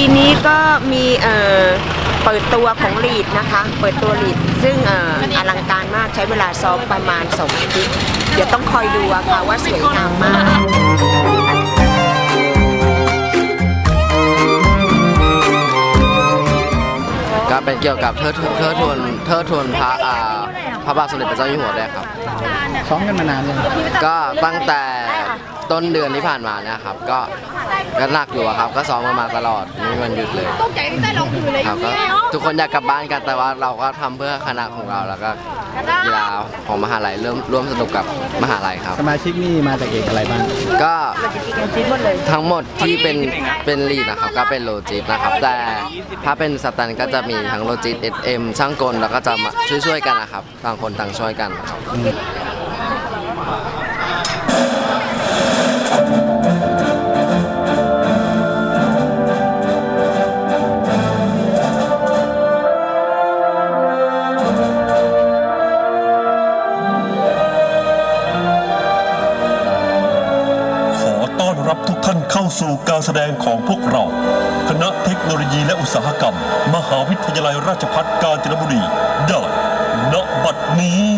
ปีนี้ก็มีเอ่อเปิดตัวของลีดนะคะ เปิดตัวลีดซึ่งเอ่ออลังการมากใช้เวลาซ้อมประมาณสองอาทิตย์เดี๋ยวต้องคอยดูอะค่ะว่าสวยงามมากก็เป็นเกี่ยวกับเทิดเทิดทูนเทิดทูนพระอ่าพระบาทสมเด็จพระเจ้าอยู่หัวด้วยครับซ้อมกันมานานยังก็ตั้งแต่ ต้นเดือนที่ผ่านมาเนี่ยครับ ก็ก็หนักอยู่อะครับ ก็ซ้อมกันมาตลอดไม่มีวันหยุดเลยครับก็ทุกคนอยากกลับบ้านกันแต่ว่าเราก็ทำเพื่อคณะของเราแล้วก็กีฬาของมหาลัยเริ่มร่วมสนุกกับมหาลัยครับ สมาชิกนี่มาจากเอกอะไรบ้าง ก็ทั้งหมดที่เป็นเป็นลีดนะครับก็เป็นโลจิสนะครับ แต่ถ้าเป็นสแตันก็จะมีทั้งโลจิสเอเอ็มช่างกลแล้วก็จะมาช่วยๆกันนะครับต่างคนต่างช่วยกันครับ สู่การแสดงของพวกเรา คณะเทคโนโลยีและอุตสาหกรรม มหาวิทยาลัยราชภัฏกาญจนบุรีได้ณบัดนี้